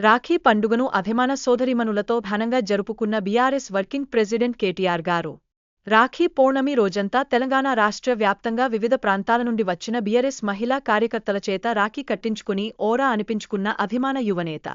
రాఖీ పండుగను అభిమాన సోదరిమనులతో ఘనంగా జరుపుకున్న బీఆర్ఎస్ వర్కింగ్ ప్రెసిడెంట్ కేటీఆర్ గారు. రాఖీ పౌర్ణమి రోజంతా తెలంగాణ రాష్ట్ర వ్యాప్తంగా వివిధ ప్రాంతాల నుండి వచ్చిన బీఆర్ఎస్ మహిళా కార్యకర్తల చేత రాఖీ కట్టించుకుని ఓరా అనిపించుకున్న అభిమాన యువనేత.